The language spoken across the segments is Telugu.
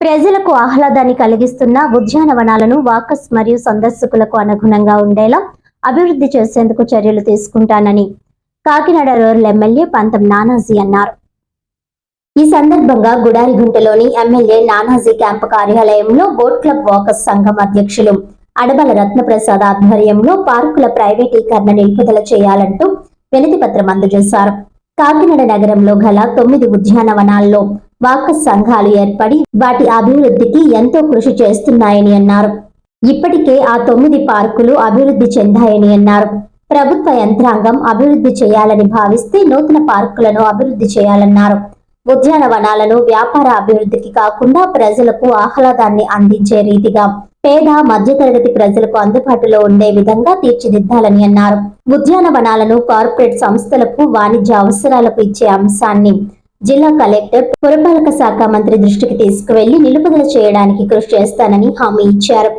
ప్రజలకు ఆహ్లాదాన్ని కలిగిస్తున్న ఉద్యానవనాలను వాకర్స్ మరియు సందర్శకులకు అనుగుణంగా ఉండేలా అభివృద్ధి చేసేందుకు చర్యలు తీసుకుంటానని కాకినాడ రూరల్ ఎమ్మెల్యే పంతం నానాజీ అన్నారు. ఈ సందర్భంగా గుడారిగుంటలోని ఎమ్మెల్యే నానాజీ క్యాంపు కార్యాలయంలో బోట్ క్లబ్ వాకర్స్ సంఘం అధ్యక్షులు అడబల రత్నప్రసాద్ ఆధ్వర్యంలో పార్కుల ప్రైవేటీకరణ నిలుపుదల చేయాలంటూ వినతి పత్రం అందజేశారు. కాకినాడ నగరంలో గల తొమ్మిది ఉద్యానవనాల్లో వాకర్స్ సంఘాలు ఏర్పడి వాటి అభివృద్ధికి ఎంతో కృషి చేస్తున్నాయని అన్నారు. ఇప్పటికే ఆ తొమ్మిది పార్కులు అభివృద్ధి చెందాయని అన్నారు. ప్రభుత్వ యంత్రాంగం అభివృద్ధి చేయాలని భావిస్తే నూతన పార్కులను అభివృద్ధి చేయాలన్నారు. ఉద్యానవనాలను వ్యాపార అభివృద్ధికి కాకుండా ప్రజలకు ఆహ్లాదాన్ని అందించే రీతిగా పేద మధ్యతరగతి ప్రజలకు అందుబాటులో ఉండే విధంగా తీర్చిదిద్దాలని అన్నారు. ఉద్యానవనాలను కార్పొరేట్ సంస్థలకు వాణిజ్య అవసరాలకు ఇచ్చే అంశాన్ని జిల్లా కలెక్టర్ పురపాలక శాఖ మంత్రి దృష్టికి తీసుకువెళ్ళి నిలుపుదల చేయడానికి కృషి చేస్తానని హామీ ఇచ్చారు.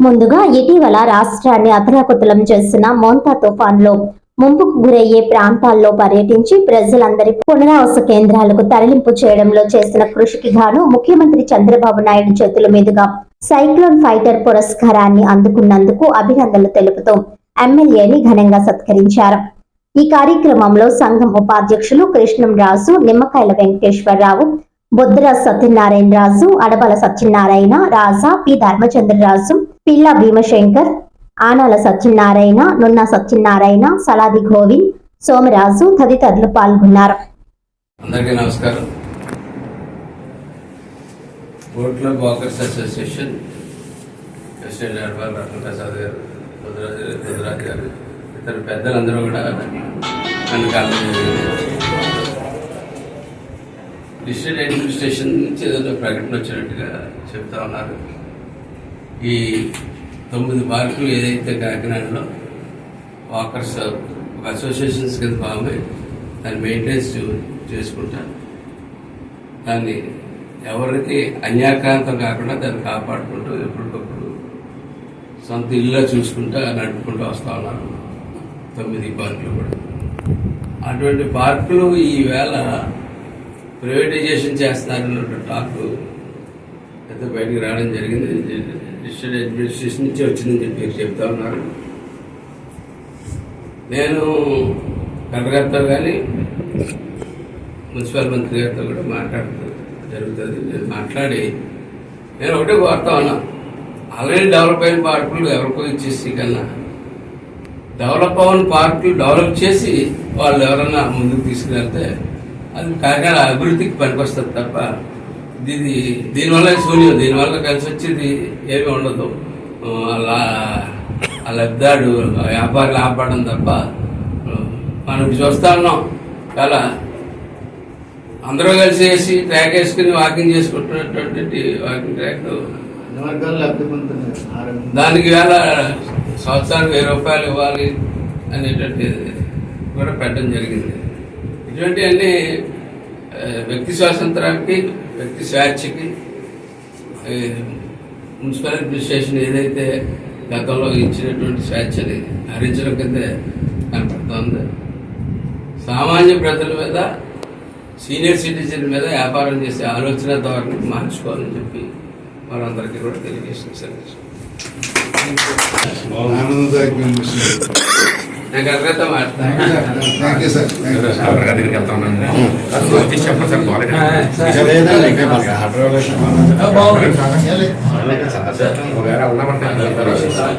ముందుగా ఇటీవల రాష్ట్రాన్ని అతలాకుతలం చేసిన మోంతా తుఫాన్లో ముంపుకు గురయ్యే ప్రాంతాల్లో పర్యటించి ప్రజలందరి పునరావాస కేంద్రాలకు తరలింపు చేయడంలో చేసిన కృషికి గాను ముఖ్యమంత్రి చంద్రబాబు నాయుడు చేతుల మీదుగా సైక్లోన్ ఫైటర్ పురస్కారాన్ని అందుకున్నందుకు అభినందనలు తెలుపుతూ ఎమ్మెల్యేని ఘనంగా సత్కరించారు. ఈ కార్యక్రమంలో సంఘం ఉపాధ్యక్షులు కృష్ణం రాజు నిమ్మకాయల వెంకటేశ్వరరావు బొద్దుర సత్యనారాయణ రాజు అడబల సత్యనారాయణ రాజా పి. ధర్మచంద్రరాజు పిల్ల భీమశంకర్ ఆనాల సత్యనారాయణ నున్న సత్యనారాయణ సలాది గోవింద్ సోమరాజు తదితరులు పాల్గొన్నారు. అందరికీ నమస్కారం. వాకర్స్ అసోసియేషన్ ప్రెసిడెంట్ గారు గారు. ఇద్దరు పెద్దలందరూ కూడా నన్ను డిస్ట్రిక్ట్ అడ్మినిస్ట్రేషన్ నుంచి ఏదో ప్రకటన వచ్చినట్టుగా చెప్తా ఉన్నారు. ఈ తొమ్మిది పార్కులు ఏదైతే కాకినాడలో వాకర్స్ ఒక అసోసియేషన్స్ కింద బాగుంది దాన్ని మెయింటెనెన్స్ చేసుకుంటా దాన్ని ఎవరికి అన్యాక్రాంతం కాకుండా దాన్ని కాపాడుకుంటూ ఎప్పటికప్పుడు సొంత ఇల్లు చూసుకుంటా నడుపుకుంటూ వస్తా ఉన్నారు. తొమ్మిది పార్కులు కూడా. అటువంటి పార్కులు ఈవేళ ప్రైవేటైజేషన్ చేస్తారన్నటువంటి టాక్ పెద్ద బయటికి రావడం జరిగింది. డిస్ట్రిక్ట్ అడ్మినిస్ట్రేషన్ నుంచి వచ్చిందని చెప్పి చెప్తా ఉన్నారు. నేను కలెక్టర్తో కానీ మున్సిపల్ మంత్రి గారితో కూడా మాట్లాడుతూ జరుగుతుంది. నేను మాట్లాడి నేను ఒకటే కోరుతా ఉన్నా. ఆల్రెడీ డెవలప్ అయిన పార్కులు ఎవరికో ఇచ్చేసి కన్నా డెవలప్ అవ్వని పార్కులు డెవలప్ చేసి వాళ్ళు ఎవరన్నా ముందుకు తీసుకువెళ్తే అది కాకినాడ అభివృద్ధికి పనికొస్తుంది తప్ప ఇది దీనివల్ల శూన్యం దీనివల్ల కలిసి వచ్చేది ఏమీ ఉండదు. అలా ఆ లబ్ధాడు వ్యాపారులు ఆపడం తప్ప మనం చూస్తా ఉన్నాం. చాలా అందరూ కలిసి వేసి ట్రాక్ వేసుకుని వాకింగ్ చేసుకుంటున్నటువంటి వాకింగ్ ట్రాక్. దానికి వేళ సంవత్సరానికి వెయ్యి రూపాయలు ఇవ్వాలి అనేటువంటి కూడా పెట్టడం జరిగింది. ఇటువంటివన్నీ వ్యక్తి స్వాతంత్రానికి వ్యక్తి స్వేచ్ఛకి మున్సిపల్ అడ్మినిస్ట్రేషన్ ఏదైతే గతంలో ఇచ్చినటువంటి స్వేచ్ఛని హరించడం కిందే కనపడుతోంది. సామాన్య ప్రజల మీద సీనియర్ సిటిజన్ మీద వ్యాపారం చేసే ఆలోచన ధోరణి మార్చుకోవాలని చెప్పి వారందరికీ కూడా తెలియజేసిన సరే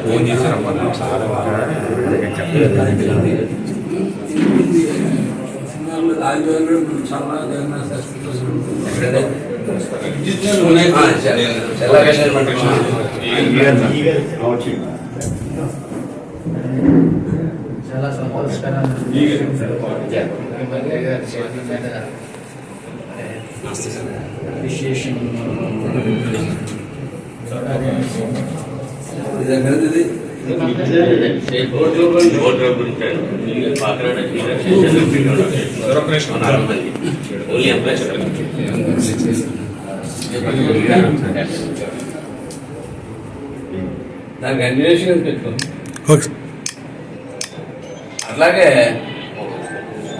ఫోన్ చేసి రమ్మన్నారు చాలా సంతోషకరం అప్రిషియేషన్ ఓన్లీ ఎంప్లాయీస్ దానికి అన్వేషణ పెట్టుకో. అట్లాగే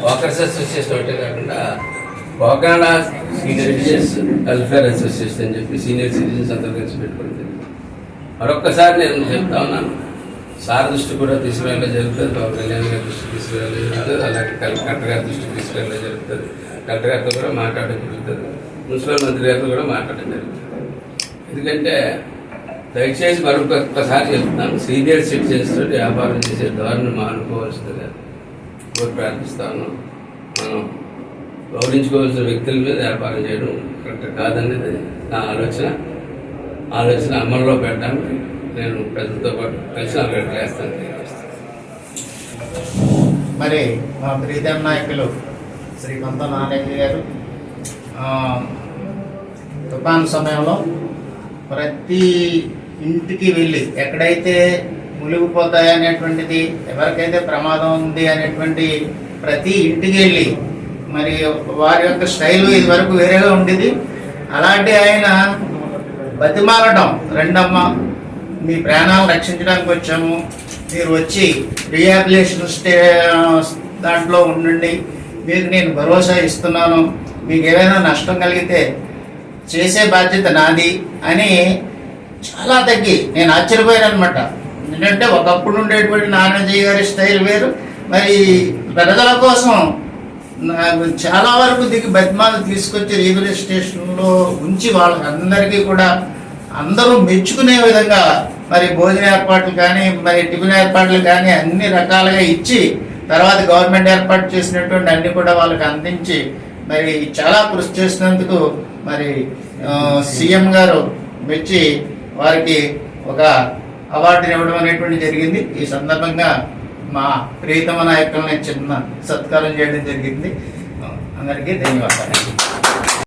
వాకర్స్ అసోసియేషన్ ఒకటే కాకుండా Kakinada senior citizens welfare association అని చెప్పి సీనియర్ సిటిజన్స్ అందరూ కలిసి పెట్టుకుంటుంది మరొక్కసారి నేను చెప్తా ఉన్నాను. సార్ దృష్టి కూడా తీసుకురావడం జరుగుతుంది పవన్ కళ్యాణ్ గారి దృష్టికి తీసుకురావడం జరుగుతుంది అలాగే కల్- కలెక్టర్ గారి దృష్టికి తీసుకురావడం జరుగుతుంది. కలెక్టర్ గారితో కూడా మాట్లాడడం జరుగుతుంది. మున్సిపల్ మంత్రి గారితో కూడా మాట్లాడడం జరుగుతుంది. ఎందుకంటే దయచేసి మరొకసారి చెప్తున్నాను. సీనియర్ సిటిజన్స్ తోటి వ్యాపారం చేసే ధోరణి మానుకోవాల్సిందిగా కోరి ప్రార్థిస్తాను. మనం గౌరవించుకోవాల్సిన వ్యక్తుల మీద వ్యాపారం చేయడం కరెక్ట్ కాదనేది నా ఆలోచన. ఆలోచన అమల్లో పెట్టడానికి నేను ప్రజలతో పాటు కలిసి అక్కడ చేస్తాను మరి మా ప్రీతం నాయకులు శ్రీ పంత నారాయణ గారు తుఫాన్ తుఫాను సమయంలో ప్రతి ఇంటికి వెళ్ళి ఎక్కడైతే మునిగిపోతాయి అనేటువంటిది ఎవరికైతే ప్రమాదం ఉంది అనేటువంటి ప్రతి ఇంటికి వెళ్ళి మరి వారి యొక్క స్టైల్ ఇది వరకు వేరేగా ఉండేది. అలాంటి ఆయన బతిమాలటం రెండమ్మ మీ ప్రాణాలు రక్షించడానికి వచ్చాము. మీరు వచ్చి రిహాబిలేషన్ స్టే దాంట్లో ఉండండి. మీకు నేను భరోసా ఇస్తున్నాను. మీకు ఏదైనా నష్టం కలిగితే చేసే బాధ్యత నాది అని చాలా తగ్గి. నేను ఆశ్చర్యపోయాను అనమాట ఎందుకంటే ఒకప్పుడు ఉండేటువంటి నానాజీ గారి స్టైల్ వేరు. మరి ప్రజల కోసం నాకు చాలా వరకు దిగి బతిమాలు తీసుకొచ్చి రైల్వే స్టేషన్లో ఉంచి వాళ్ళకి అందరికీ కూడా అందరూ మెచ్చుకునే విధంగా మరి భోజన ఏర్పాట్లు కానీ మరి టిఫిన్ ఏర్పాట్లు కానీ అన్ని రకాలుగా ఇచ్చి తర్వాత గవర్నమెంట్ ఏర్పాటు చేసినటువంటి అన్ని కూడా వాళ్ళకి అందించి మరి చాలా కృషి చేసినందుకు మరి సీఎం గారు మెచ్చి వారికి ఒక అవార్డుని ఇవ్వడం అనేటువంటి జరిగింది. ఈ సందర్భంగా మా ప్రీతమ నాయకులని చిన్న సత్కారం చేయడం జరిగింది. అందరికీ ధన్యవాదాలు.